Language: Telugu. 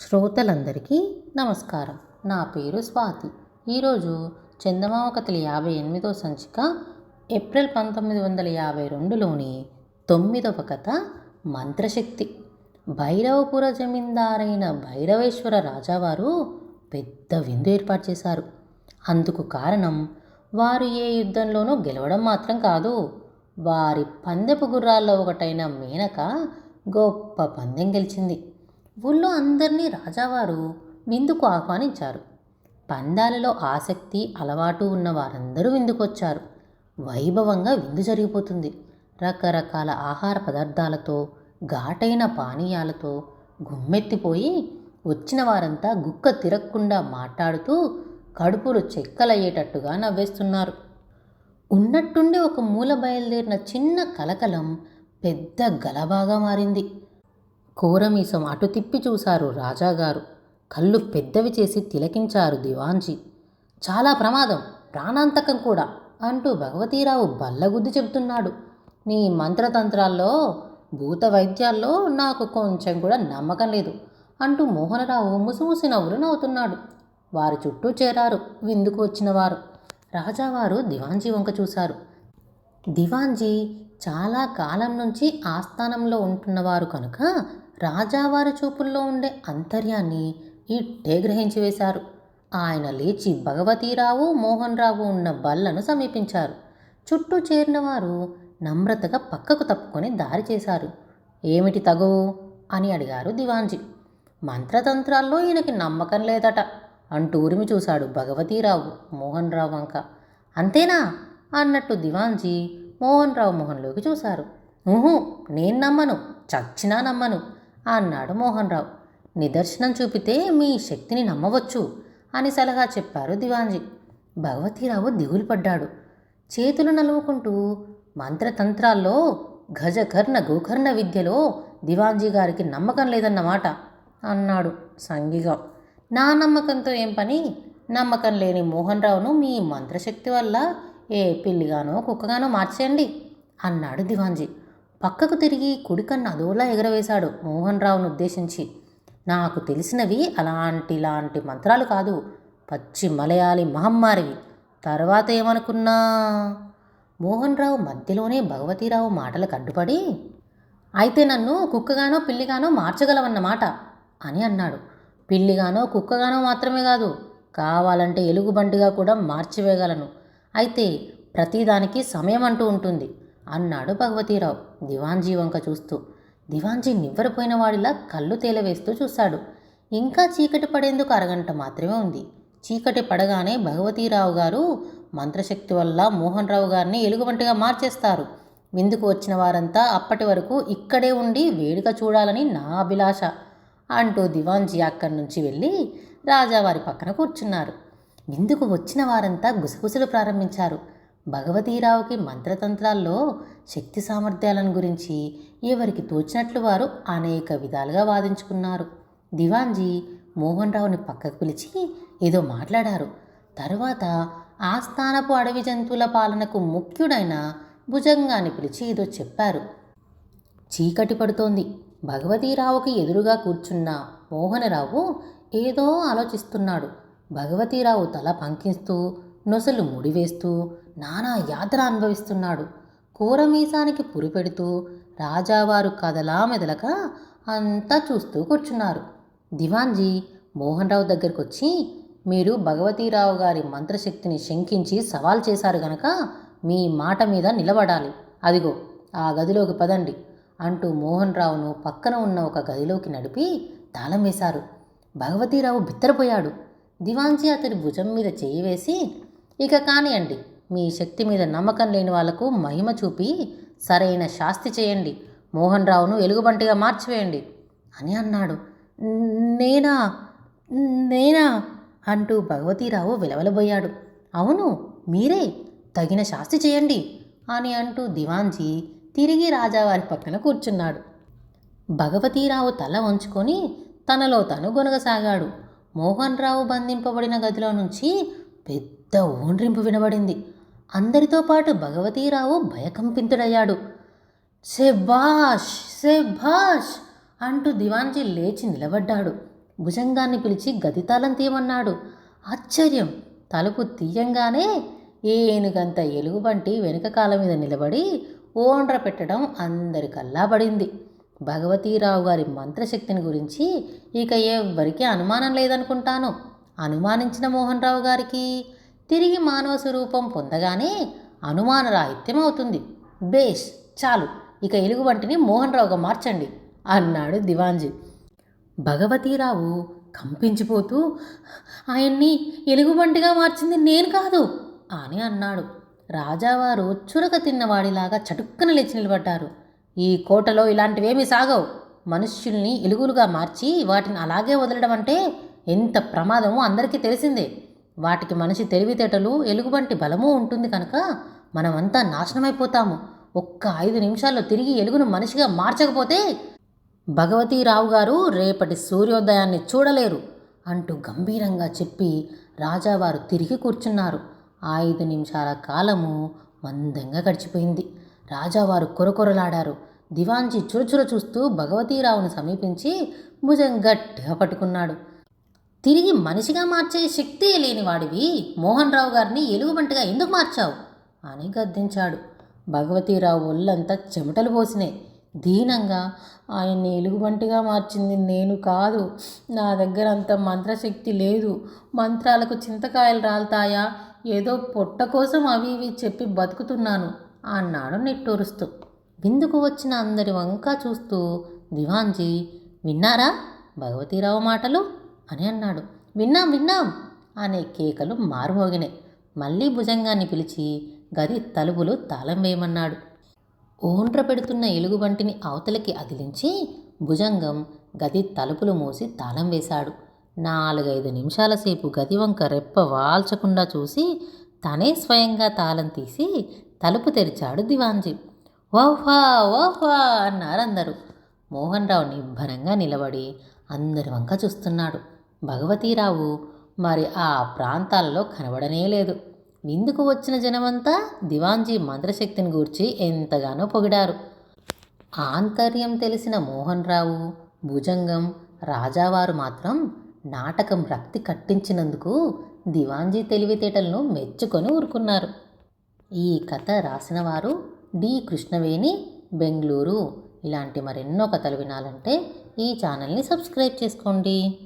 శ్రోతలందరికీ నమస్కారం. నా పేరు స్వాతి. ఈరోజు చందమామ కథలు యాభై ఎనిమిదో సంచిక ఏప్రిల్ పంతొమ్మిది వందల యాభై రెండులోని తొమ్మిదవ కథ మంత్రశక్తి. భైరవపుర జమీందారైన భైరవేశ్వర రాజావారు పెద్ద విందు ఏర్పాటు చేశారు. అందుకు కారణం వారు ఏ యుద్ధంలోనూ గెలవడం మాత్రం కాదు. వారి పందెపు గుర్రాల్లో ఒకటైన మేనక గొప్ప పందెం గెలిచింది. ఊళ్ళో అందరినీ రాజావారు విందుకు ఆహ్వానించారు. పందాలలో ఆసక్తి అలవాటు ఉన్న వారందరూ విందుకొచ్చారు. వైభవంగా విందు జరిగిపోతుంది. రకరకాల ఆహార పదార్థాలతో ఘాటైన పానీయాలతో గుమ్మెత్తిపోయి వచ్చిన వారంతా గుక్క తిరగకుండా మాట్లాడుతూ కడుపులు చెక్కలయ్యేటట్టుగా నవ్వేస్తున్నారు. ఉన్నట్టుండి ఒక మూల బయలుదేరిన చిన్న కలకలం పెద్ద గలబాగా మారింది. కోరమీసం అటు తిప్పి చూశారు రాజాగారు. కళ్ళు పెద్దవి చేసి తిలకించారు దివాంజీ చాలా ప్రమాదం ప్రాణాంతకం కూడా అంటూ భగవతీరావు బల్లగుద్ది చెబుతున్నాడు. నీ మంత్రతంత్రాల్లో భూత వైద్యాల్లో నాకు కొంచెం కూడా నమ్మకం లేదు అంటూ మోహనరావు ముసుముసి నవ్వులు నవ్వుతున్నాడు. వారి చుట్టూ చేరారు విందుకు వచ్చినవారు రాజావారు దివాంజీ వంక చూశారు. దివాంజీ చాలా కాలం నుంచి ఆస్థానంలో ఉంటున్నవారు కనుక రాజావారి చూపుల్లో ఉండే అంతర్యాన్ని ఇట్టే గ్రహించి వేశారు. ఆయన లేచి భగవతీరావు మోహన్ రావు ఉన్న బల్లను సమీపించారు. చుట్టూ చేరిన వారు నమ్రతగా పక్కకు తప్పుకొని దారి చేశారు. ఏమిటి తగు అని అడిగారు దివాంజీ మంత్రతంత్రాల్లో ఈయనకి నమ్మకం లేదట అంటూ ఉరిమి చూశాడు భగవతీరావు మోహన్ రావు వంక. అంతేనా? అన్నట్టు దివాంజీ మోహన్ రావు మొహంలోకి చూశారు. ఊహు నేను నమ్మను చచ్చినా నమ్మను. అన్నాడు మోహన్ రావు నిదర్శనం చూపితే మీ శక్తిని నమ్మవచ్చు అని సలహా చెప్పారు దివాంజీ భగవతీరావు దిగులు పడ్డాడు చేతులు నలువుకుంటూ మంత్రతంత్రాల్లో గజకర్ణ గోకర్ణ విద్యలో దివాంజీ గారికి నమ్మకం లేదన్నమాట అన్నాడు సంగిగా నా నమ్మకంతో ఏం పని? నమ్మకం లేని మోహన్ రావును మీ మంత్రశక్తి వల్ల ఏ పిల్లిగానో కుక్కగానో మార్చేయండి అన్నాడు దివాంజీ పక్కకు తిరిగి కుడికన్ను అదోలా ఎగరవేశాడు మోహన్ రావును ఉద్దేశించి. నాకు తెలిసినవి అలాంటి లాంటి మంత్రాలు కాదు. పచ్చి మలయాళి మహమ్మారివి. తర్వాత ఏమనుకున్నా? మోహన్ రావు మధ్యలోనే భగవతీరావు మాటలకు అడ్డుపడి అయితే నన్ను కుక్కగానో పిల్లిగానో మార్చగలవన్నమాట అని అన్నాడు. పిల్లిగానో కుక్కగానో మాత్రమే కాదు కావాలంటే ఎలుగుబంటిగా కూడా మార్చివేయగలను. అయితే ప్రతిదానికి సమయం అంటూ ఉంటుంది. అన్నాడు భగవతీరావు దివాంజీ వంక చూస్తూ. దివాంజీ నివ్వరపోయిన వాడిలా కళ్ళు తేలవేస్తూ చూశాడు. ఇంకా చీకటి పడేందుకు అరగంట మాత్రమే ఉంది. చీకటి పడగానే భగవతీరావు గారు మంత్రశక్తి వల్ల మోహన్ రావు గారిని ఎలుగుబంటిగా మార్చేస్తారు. విందుకు వచ్చిన వారంతా అప్పటి వరకు ఇక్కడే ఉండి వేడుక చూడాలని నా అభిలాష అంటూ దివాంజీ అక్కడి నుంచి వెళ్ళి రాజావారి పక్కన కూర్చున్నారు. విందుకు వచ్చిన వారంతా గుసగుసలు ప్రారంభించారు. భగవతీరావుకి మంత్రతంత్రాల్లో శక్తి సామర్థ్యాలను గురించి ఎవరికి తోచినట్లు వారు అనేక విధాలుగా వాదించుకున్నారు. దివాన్జీ మోహన్ రావుని పక్కకు పిలిచి ఏదో మాట్లాడారు. తరువాత ఆస్థానపు అడవి జంతువుల పాలనకు ముఖ్యుడైన భుజంగాన్ని పిలిచి ఏదో చెప్పారు. చీకటి పడుతోంది. భగవతీరావుకి ఎదురుగా కూర్చున్న మోహనరావు ఏదో ఆలోచిస్తున్నాడు. భగవతీరావు తల పంకిస్తూ నొసలు ముడివేస్తూ నానా యాత్ర అనుభవిస్తున్నాడు. కూరమీసానికి పురిపెడుతూ రాజావారు కదలా మెదలక అంతా చూస్తూ కూర్చున్నారు. దివాన్జీ మోహన్ రావు దగ్గరికి వచ్చి మీరు భగవతీరావు గారి మంత్రశక్తిని శంకించి సవాల్ చేశారు గనక మీ మాట మీద నిలబడాలి. అదిగో ఆ గదిలోకి పదండి అంటూ మోహన్ రావును పక్కన ఉన్న ఒక గదిలోకి నడిపి తాళం వేశారు. భగవతీరావు బిత్తరపోయాడు. దివాన్జీ అతడి భుజం మీద చేయి వేసి ఇక కానియండి మీ శక్తి మీద నమ్మకం లేని వాళ్ళకు మహిమ చూపి సరైన శాస్తి చేయండి. మోహన్ రావును ఎలుగుబంటిగా మార్చివేయండి. అని అన్నాడు. నేనా? నేనా? అంటూ భగవతీరావు విలవలబోయాడు. అవును మీరే. తగిన శాస్తి చేయండి అని అంటూ దివాన్జీ తిరిగి రాజావారి పక్కన కూర్చున్నాడు. భగవతీరావు తల వంచుకొని తనలో తను గొనగసాగాడు. మోహన్ రావు బంధింపబడిన గదిలో నుంచి పెద్ద ఓండ్రింపు వినబడింది. అందరితో పాటు భగవతీరావు భయకంపితుడయ్యాడు. శెబాష్ శెభాష్ అంటూ దివాన్జీ లేచి నిలబడ్డాడు. భుజంగాన్ని పిలిచి గది తాళం తీయమన్నాడు. ఆశ్చర్యం! తలుపు తీయంగానే ఏనుగంత ఎలుగుబంటి వెనుక కాల మీద నిలబడి ఓండ్ర పెట్టడం అందరి కల్లా పడింది. భగవతీరావు గారి మంత్రశక్తిని గురించి ఇక ఎవ్వరికీ అనుమానం లేదనుకుంటాను. అనుమానించిన మోహన్ రావు గారికి తిరిగి మానవ స్వరూపం పొందగానే అనుమాన అవుతుంది బేష్ చాలు. ఇక ఎలుగుబంటిని మోహన్ రావుగా మార్చండి అన్నాడు దివాంజీ భగవతీరావు కంపించిపోతూ ఆయన్ని ఎలుగుబంటిగా మార్చింది నేను కాదు అని అన్నాడు. రాజావారు చురక తిన్నవాడిలాగా చటుక్కన లేచి నిలబడ్డారు. ఈ కోటలో ఇలాంటివేమీ సాగవు. మనుష్యుల్ని ఎలుగులుగా మార్చి వాటిని అలాగే వదలడం అంటే ఎంత ప్రమాదమో అందరికీ తెలిసిందే. వాటికి మనిషి తెలివితేటలు ఎలుగుబంటి బలము ఉంటుంది కనుక మనమంతా నాశనమైపోతాము. ఒక్క ఐదు నిమిషాల్లో తిరిగి ఎలుగును మనిషిగా మార్చకపోతే భగవతీరావు గారు రేపటి సూర్యోదయాన్ని చూడలేరు అంటూ గంభీరంగా చెప్పి రాజావారు తిరిగి కూర్చున్నారు. ఐదు నిమిషాల కాలము మందంగా గడిచిపోయింది. రాజావారు కొరకొరలాడారు. దివాంజీ చురచుర చూస్తూ భగవతీరావును సమీపించి భుజం గట్టిగా పట్టుకున్నాడు. తిరిగి మనిషిగా మార్చే శక్తి లేని వాడివి. మోహన్ రావు గారిని ఎలుగుబంటిగా ఎందుకు మార్చావు? అని గద్దించాడు. భగవతీరావు ఒళ్ళంతా చెమటలు పోసినాయి. దీనంగా ఆయన్ని ఎలుగుబంటిగా మార్చింది నేను కాదు. నా దగ్గర అంత మంత్రశక్తి లేదు. మంత్రాలకు చింతకాయలు రాలుతాయా? ఏదో పొట్ట కోసం అవి ఇవి చెప్పి బతుకుతున్నాను అన్నాడు నెట్టూరుస్తూ. విందుకు వచ్చిన అందరి వంక చూస్తూ దివాంజీ విన్నారా భగవతీరావు మాటలు? అని అన్నాడు. విన్నాం విన్నాం అనే కేకలు మారుమోగినాయి. మళ్ళీ భుజంగాన్ని పిలిచి గది తలుపులు తాళం వేయమన్నాడు. ఓండ్ర పెడుతున్న ఎలుగుబంటిని అవతలికి అదిలించి భుజంగం గది తలుపులు మూసి తాళం వేశాడు. నాలుగైదు నిమిషాల సేపు గది వంక రెప్ప వాల్చకుండా చూసి తనే స్వయంగా తాళం తీసి తలుపు తెరిచాడు దివాంజీ ఓహ్వా ఓహ్వా అన్నారు అందరూ. మోహన్ రావు నిబ్బరంగా నిలబడి అందరి వంక చూస్తున్నాడు. భగవతీరావు మరి ఆ ప్రాంతాలలో కనబడనే లేదు. విందుకు వచ్చిన జనమంతా దివాంజీ మంత్రశక్తిని గూర్చి ఎంతగానో పొగిడారు. ఆంతర్యం తెలిసిన మోహన్ రావు భుజంగం రాజావారు మాత్రం నాటకం రక్తి కట్టించినందుకు దివాంజీ తెలివితేటలను మెచ్చుకొని ఊరుకున్నారు. ఈ కథ రాసిన వారు డి. కృష్ణవేణి బెంగళూరు. ఇలాంటి మరెన్నో కథలు వినాలంటే ఈ ఛానల్ని సబ్స్క్రైబ్ చేసుకోండి.